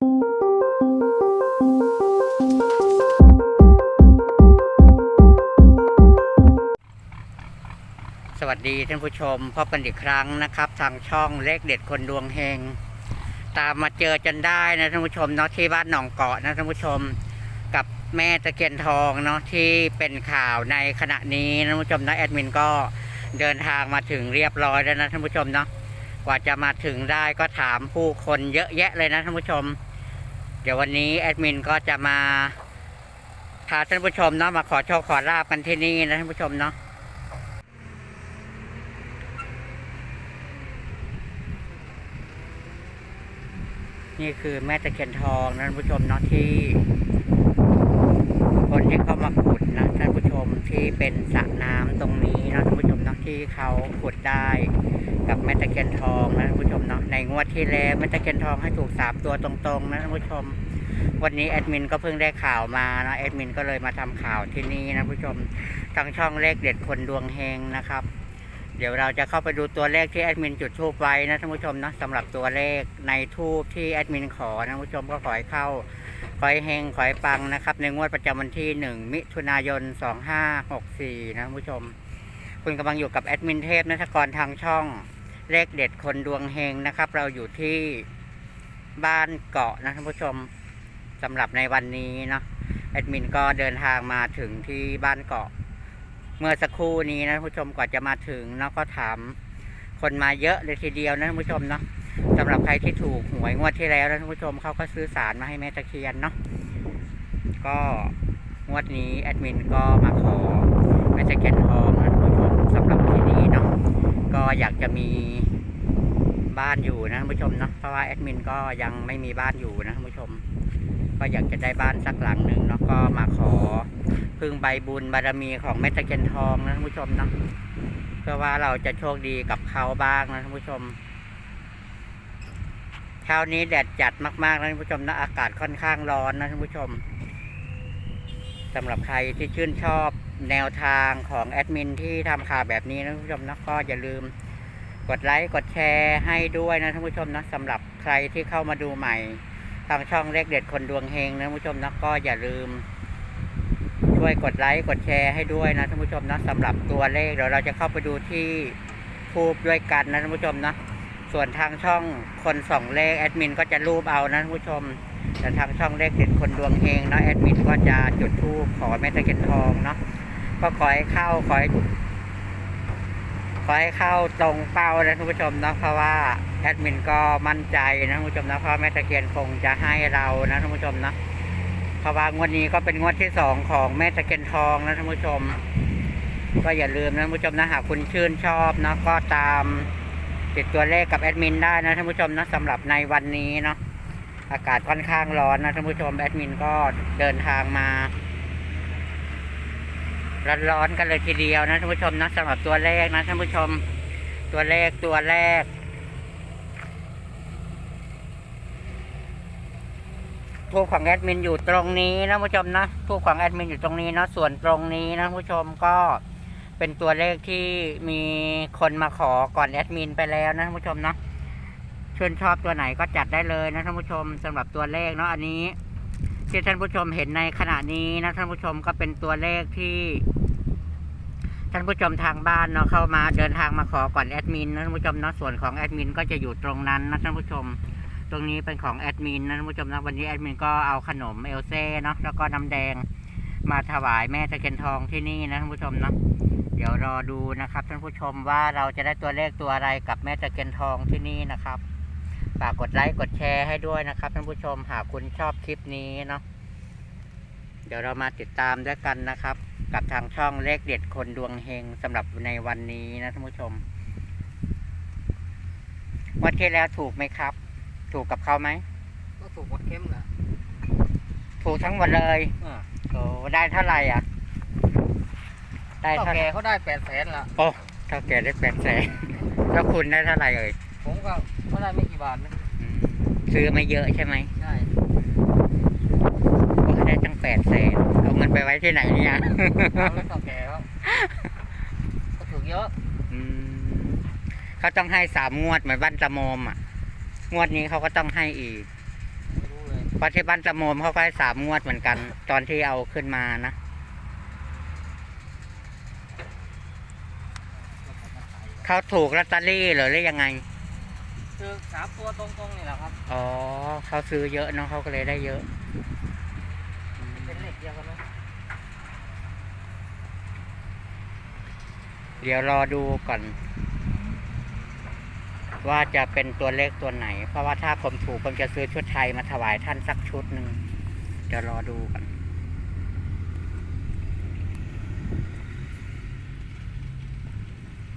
สวัสดีท่านผู้ชมพบกันอีกครั้งนะครับ ทางช่องเลขเด็ดคนดวงเฮงตามมาเจอจนได้นะท่านผู้ชมเนาะที่บ้านหนองเกาะนะท่านผู้ชมกับแม่ตะเคียนทองเนาะที่เป็นข่าวในขณะนี้นะท่านผู้ชมนะแอดมินก็เดินทางมาถึงเรียบร้อยแล้วนะท่านผู้ชมเนาะกว่าจะมาถึงได้ก็ถามผู้คนเยอะแยะเลยนะท่านผู้ชม เดี๋ยววันนี้แอดมินก็จะมาพาท่านผู้ชมเนาะมาขอโชคขอลาบกันที่นี่นะท่านผู้ชมเนาะนี่คือแม่ตะเคียนทองนะท่านผู้ชมเนาะที่ คนที่เขามาขุดนะท่านผู้ชมที่เป็นสระน้ำตรงนี้นะท่านผู้ชมเนาะที่เขาขุดได้ กับแม่ตะเคียนทองนะท่านผู้ชมเนาะในงวดที่แล้วแม่ตะเคียนทองให้ถูกสามตัวตรงๆนะท่านผู้ชม วันนี้แอดมินก็เพิ่งได้ข่าวมานะแอดมินก็เลยมาทำข่าวที่นี่นะท่านผู้ชมทางช่องเลขเด็ดคนดวงเฮงนะครับ เดี๋ยวเราจะเข้าไปดูตัวเลขที่แอดมินจุดทูบไว้นะท่านผู้ชมนะสำหรับตัวเลขในทูบที่แอดมินขอนะท่านผู้ชมก็ขอให้เข้าขอให้เฮงขอให้ปังนะครับ ในงวดประจำวันที่1มิถุนายน2564นะท่านผู้ชมคุณกำลังอยู่กับแอดมินเทพนัทกรทางช่อง เลขเด็ดคนดวงเฮงนะครับ เราอยู่ที่บ้านเกาะนะท่านผู้ชมสำหรับในวันนี้เนาะแอดมินก็เดินทางมาถึงที่บ้านเกาะ เมื่อสักครู่นี้นะท่านผู้ชมกว่าจะมาถึงเนาะก็ถามคนมาเยอะเลยทีเดียวนะท่านผู้ชมเนาะสำหรับใครที่ถูกหวยงวดที่แล้วนะท่านผู้ชมเขาก็ซื้อสารมาให้แม่ตะเคียนเนาะก็งวดนี้แอดมินก็มาขอแม่ตะเคียนทองนะท่านผู้ชมสำหรับที่นี้เนาะ ก็อยากจะมีบ้านอยู่นะท่านผู้ชมเนาะเพราะว่าแอดมินก็ยังไม่มีบ้านอยู่นะท่านผู้ชม ก็อยากจะได้บ้านสักหลังหนึ่งเนาะก็มาขอพึ่งใบบุญบารมีของแม่ตะเคียนทองนะท่านผู้ชมเนาะเพื่อว่าเราจะโชคดีกับเขาบ้างนะท่านผู้ชมเช้านี้แดดจัดมากๆนะท่านผู้ชมนะอากาศค่อนข้างร้อนนะท่านผู้ชมสำหรับใครที่ชื่นชอบ แนวทางของแอดมินที่ทำข่าวแบบนี้นะท่านผู้ชมนะก็อย่าลืมกดไลค์กดแชร์ให้ด้วยนะท่านผู้ชมนะสำหรับใครที่เข้ามาดูใหม่ทางช่องเลขเด็ดคนดวงเฮงนะท่านผู้ชมนะก็อย่าลืม ช่วยกดไลค์กดแชร์ให้ด้วยนะท่านผู้ชมนะสำหรับตัวเลขเดี๋ยวเราจะเข้าไปดูที่ทูบด้วยกันนะท่านผู้ชมนะส่วนทางช่องคนส่องเลขแอดมินก็จะรูปเอานะท่านผู้ชมแต่ทางช่องเลขเด็ดคนดวงเฮงเนาะแอดมินก็จะจุดทูบขอแม่ตะเคียนทองเนาะ ก็ขอให้เข้าขอให้ขอให้เข้าตรงเป้านะท่านผู้ชมนะเพราะว่าแอดมินก็มั่นใจนะท่านผู้ชมนะเพราะแม่ตะเคียนคงจะให้เรานะท่านผู้ชมนะเพราะว่างวดนี้ก็เป็นงวดที่สองของแม่ตะเคียนทองนะท่านผู้ชม ก็อย่าลืมนะท่านผู้ชมนะหากคุณชื่นชอบนะก็ตามติดตัวเลขกับแอดมินได้นะท่านผู้ชมนะสำหรับในวันนี้เนาะอากาศค่อนข้างร้อนนะท่านผู้ชมแอดมินก็เดินทางมา ร้อนๆกันเลยทีเดียวนะท่านผู้ชมนะสำหรับตัวเลขนะท่านผู้ชมตัวเลขตัวแรก ทูบของแอดมินอยู่ตรงนี้นะผู้ชมนะทูบของแอดมินอยู่ตรงนี้นะส่วนตรงนี้นะผู้ชมก็เป็นตัวเลขที่มีคนมาขอก่อนแอดมินไปแล้วนะท่านผู้ชมเนาะชื่นชอบตัวไหนก็จัดได้เลยนะท่านผู้ชมสำหรับตัวเลขเนาะอันนี้ ที่ท่านผู้ชมเห็นในขณะนี้นะท่านผู้ชมก็เป็นตัวเลขที่ ท่านผู้ชมทางบ้านเนาะเข้ามาเดินทางมาขอก่อนแอดมินนะท่านผู้ชมเนาะส่วนของแอดมินก็จะอยู่ตรงนั้นนะท่านผู้ชม ตรงนี้เป็นของแอดมินนะท่านผู้ชมนะวันนี้แอดมินก็เอาขนมเอลเซ่เนาะแล้วก็น้ำแดงมาถวายแม่ตะเคียนทองที่นี่นะท่านผู้ชมเนาะเดี๋ยวรอดูนะครับท่านผู้ชมว่าเราจะได้ตัวเลขตัวอะไรกับแม่ตะเคียนทองที่นี่นะครับ ฝากกดไลค์กดแชร์ให้ด้วยนะครับท่านผู้ชมหากคุณชอบคลิปนี้เนาะเดี๋ยวเรามาติดตามด้วยกันนะครับ กับทางช่องเลขเด็ดคนดวงเฮงสำหรับในวันนี้นะท่านผู้ชมงวันที่แล้วถูกไหมครับ ถูกกับเขาไหมก็ถูกวัดเข้มแหละถูกทั้งหมดเลยอ่าโอ้ได้เท่าไหร่อะ ได้เท่าเท่าไหแก่ร่เขาได้แปดแสนละโอ้เท่าแก่ได้แปดแสนแล้วคุณได้เท่าไหร่เอ่ยผมก็เขาได้ไม่กี่บาทนะอืม ซื้อไม่เยอะใช่ไหมใช่ก็ได้ตั้งแปดแสนเอาเงินไปไว้ที่ไหนเนี่ยเอาแล้วเท่าแก่เขาก็ถูกเยอะอืมเขาต้องให้สามงวดเหมือนบ้านตะโมมอะ งวดนี้เขาก็ต้องให้อีกไม่รู้เลยเพราะที่บ้านตะโมมเขาก็ให้สามงวดเหมือนกัน ตอนที่เอาขึ้นมานะเขาถูกลอตเตอรี่เหรือหรือยังไง คือสามตัวตรงๆนี่แหละครับ อ๋อเขาซื้อเยอะเนาะเขาก็เลยได้เยอะ เป็นเลขเดียวกันไหมเดี๋ยวรอดูก่อน ว่าจะเป็นตัวเลขตัวไหน เพราะว่าถ้าผมถูกผมจะซื้อชุดไทยมาถวายท่านสักชุดหนึ่งเดี๋ยวรอดูก่อน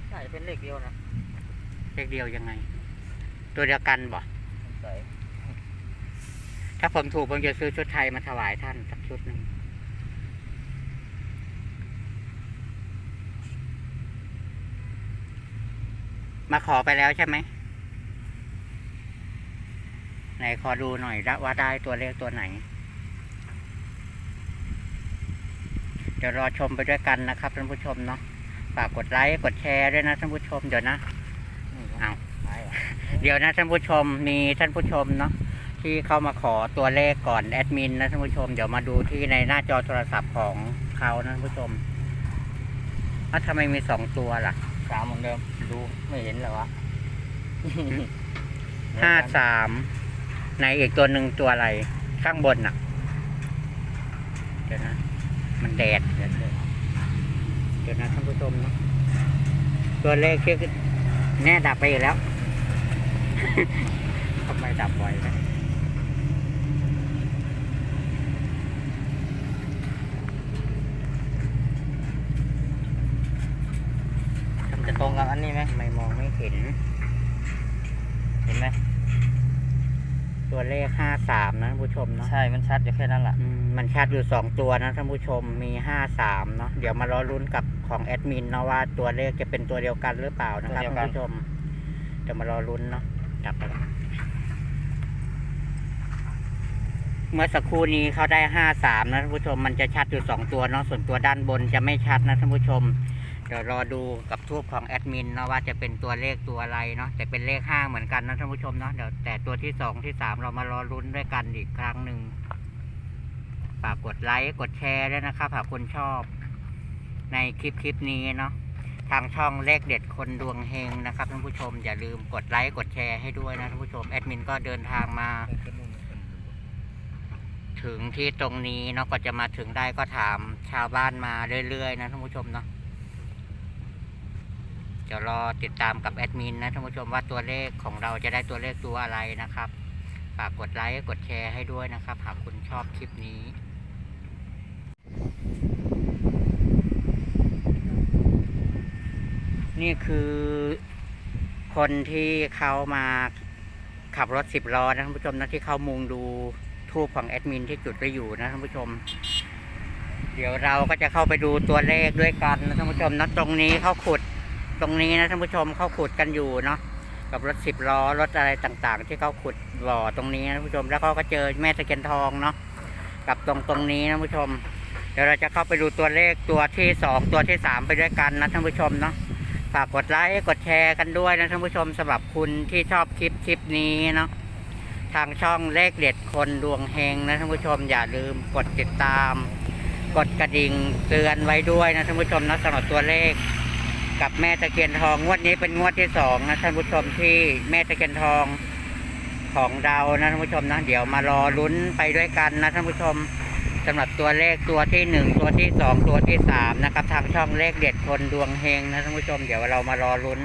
ใช่เป็นเลขเดียวนะเลขเดียวยังไง ตัวเดียวกันบ่ใช่ถ้าผมถูกผมจะซื้อชุดไทยมาถวายท่านสักชุดหนึ่งมาขอไปแล้วใช่ไหมไหนขอดูหน่อยละว่าได้ตัวเลขตัวไหน เดี๋ยวรอชมไปด้วยกันนะครับท่านผู้ชมเนาะฝากกดไลค์กดแชร์ด้วยนะท่านผู้ชมเดี๋ยวนะเอาใช่อะ เดี๋ยวนะท่านผู้ชมมีท่านผู้ชมเนาะที่เข้ามาขอตัวเลขก่อนแอดมินนะท่านผู้ชมเดี๋ยวมาดูที่ในหน้าจอโทรศัพท์ของเขานะท่านผู้ชมอ้าวทำไมมีสองตัวล่ะสามเหมือนเดิมดูไม่เห็นเหรอวะ ห้าสามในอีกตัวหนึ่งตัวอะไร ข้างบนน่ะ เดี๋ยวนะ มันแดดเดี๋ยวนะเดี๋ยวนะท่านผู้ชมเนาะตัวเลขที่แน่ดับไปอีกแล้ว ทำไมดับบ่อยเลยจะตรงกับอันนี้ไหมทำไมมองไม่เห็น เห็นไหมตัวเลขห้าสามนะท่านผู้ชมเนาะใช่ มันชัดอยู่แค่นั้นแหละอืมมันชัดอยู่สองตัวนะท่านผู้ชมมีห้าสามเนาะเดี๋ยวมารอลุ้นกับของแอดมินเนาะว่าตัวเลขจะเป็นตัวเดียวกันหรือเปล่านะครับท่านผู้ชมเดี๋ยวมารอลุ้นเนาะ ดับไปแล้วเมื่อสักครู่นี้เขาได้ห้าสามนะท่านผู้ชมมันจะชัดอยู่สองตัวเนาะส่วนตัวด้านบนจะไม่ชัดนะท่านผู้ชมเดี๋ยวรอดูกับทูบของแอดมินเนาะว่าจะเป็นตัวเลขตัวอะไรเนาะแต่เป็นเลขห้าเหมือนกันนะท่านผู้ชมเนาะเดี๋ยวแต่ตัวที่สองที่สามเรามารอลุ้นด้วยกันอีกครั้งหนึ่งฝากกดไลค์กดแชร์ด้วยนะครับหากคุณชอบในคลิปคลิปนี้เนาะ ทางช่องเลขเด็ดคนดวงเฮงนะครับท่านผู้ชมอย่าลืมกดไลค์กดแชร์ให้ด้วยนะท่านผู้ชมแอดมินก็เดินทางมา ถึงที่ตรงนี้เนาะก็จะมาถึงได้ก็ถามชาวบ้านมาเรื่อยๆนะท่านผู้ชมเนาะเดี๋ยวรอติดตามกับแอดมินนะท่านผู้ชมว่าตัวเลขของเราจะได้ตัวเลขตัวอะไรนะครับฝากกดไลค์กดแชร์ให้ด้วยนะครับหากคุณชอบคลิปนี้ นี่คือคนที่เขามาขับรถสิบล้อนะท่านผู้ชมนะที่เขามุงดูทูบของแอดมินที่จุดไปอยู่นะท่านผู้ชม เดี๋ยวเราก็จะเข้าไปดูตัวเลขด้วยกันนะท่านผู้ชมนะตรงนี้เขาขุดตรงนี้นะท่านผู้ชมเขาขุดกันอยู่เนาะกับรถสิบล้อรถอะไรต่างๆ ที่เขาขุดบ่อตรงนี้นะท่านผู้ชมแล้วเขาก็เจอแม่ตะเคียนทองเนาะกับตรงตรงนี้นะท่านผู้ชม เดี๋ยวเราจะเข้าไปดูตัวเลขตัวที่สองตัวที่สามไปด้วยกันนะท่านผู้ชมเนาะ ฝากกดไลค์กดแชร์กันด้วยนะท่านผู้ชมสำหรับคุณที่ชอบคลิปคลิปนี้เนาะทางช่องเลขเด็ดคนดวงเฮงนะท่านผู้ชมอย่าลืมกดติดตาม กดกระดิ่งเตือนไว้ด้วยนะท่านผู้ชมนะสำหรับตัวเลข กับแม่ตะเคียนทองงวดนี้เป็นงวดที่สองนะท่านผู้ชมที่แม่ตะเคียนทองของเรานะท่านผู้ชมนะเดี๋ยวมารอลุ้นไปด้วยกันนะท่านผู้ชม สำหรับตัวเลขตัวที่หนึ่งตัวที่สองตัวที่สามนะครับ ทางช่องเลขเด็ดคนดวงเฮงนะท่านผู้ชมเดี๋ยวเรามารอลุ้น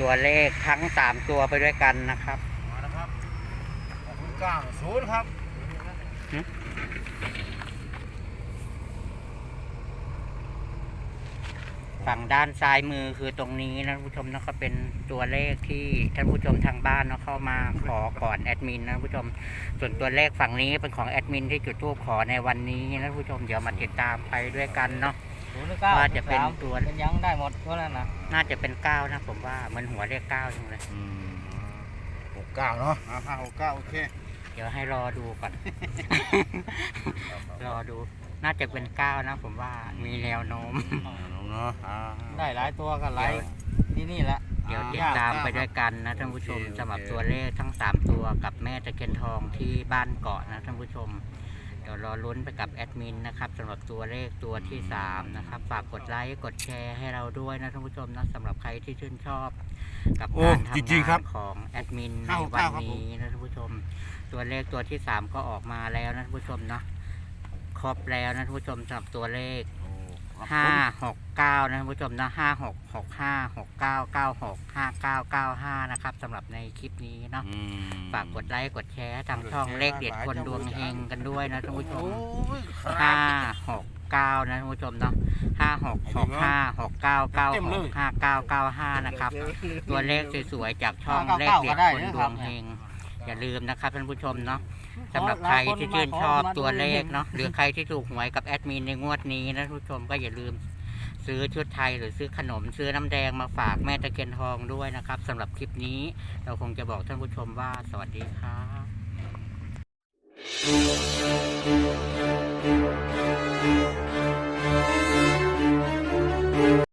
ตัวเลขทั้งสามตัวไปด้วยกันนะครับมาแล้วครับขอบคุณก้าศูนย์ครับ ฝั่งด้านซ้ายมือคือตรงนี้นะท่านผู้ชมนะก็เป็นตัวเลขที่ท่านผู้ชมทางบ้านเนาะเข้ามาขอก่อนแอดมินนะท่านผู้ชม ส่วนตัวเลขฝั่งนี้เป็นของแอดมินที่จุดทูปขอในวันนี้นะท่านผู้ชมเดี๋ยวมาติดตามไปด้วยกันเนาะ ศูนย์หรือเก้าว่าจะเป็นตัวเป็นยังได้หมดเท่านั้นนะน่าจะเป็นเก้านะผมว่าเหมันหัวเลขเก้าจังเลยหกเก้าเนาะห้าหกเก้าโอเค เดี๋ยวให้รอดูก่อน รอดู น่าจะเป็นเก้านะผมว่ามีแนวโน้มเนาะได้หลายตัวก็หลายที่นี่แหละเดี๋ยวอ่าติดตามไปด้วยกันนะท่านผู้ชมโอเคสำหรับโอเคตัวเลขทั้ง 3 ตัวกับแม่ตะเคียนทองที่บ้านเกาะนะท่านผู้ชม เดี๋ยวรอลุ้นไปกับแอดมินนะครับสำหรับตัวเลขตัวที่ 3 นะครับ ฝากกดไลค์กดแชร์ให้เราด้วยนะท่านผู้ชมนะสำหรับใครที่ชื่นชอบ กับโอ้การทำจริงๆครังาบนของแอดมินในเข้าวันเข้าครับนี้นะท่านผู้ชม ตัวเลขตัวที่ 3 ก็ออกมาแล้วนะท่านผู้ชมเนาะ ครบแล้วนะท่านผู้ชมสำหรับตัวเลขโอ้ครับห้าผมหกเก้านะท่านผู้ชมนะห้าหกหกห้าหกเก้าเก้าหกห้าเก้าเก้าห้านะครับสำหรับในคลิปนี้เนาะอืมฝากกดไลค์กดแชร์ทางกดช่องแชร์เลขเด็ดหลายคนช่องดวงเฮงกันด้วยนะท่านผู้ชมโอ้ยคห้ารับหกเก้านะท่านผู้ชมเนาะห้าหกหกห้าหกเก้าเก้าเต็มหเลกยห้าเก้าเก้าห้านะครับ ตัวเลขสวยๆจากช่องห้าเลเก้าขเด็ดก็ได้คนนะดครัวบงเฮงอย่าลืมนะครับท่านผู้ชมเนาะ สำหรับใครที่ชื่นชอบตัวเลขเนาะหรือใครที่ถูกหวยกับแอดมินในงวดนี้นะทุกชมก็อย่าลืมซื้อชุดไทยหรือซื้อขนมซื้อน้ำแดงมาฝากแม่ตะเคียนทองด้วยนะครับสำหรับคลิปนี้เราคงจะบอกท่านผู้ชมว่าสวัสดีครับ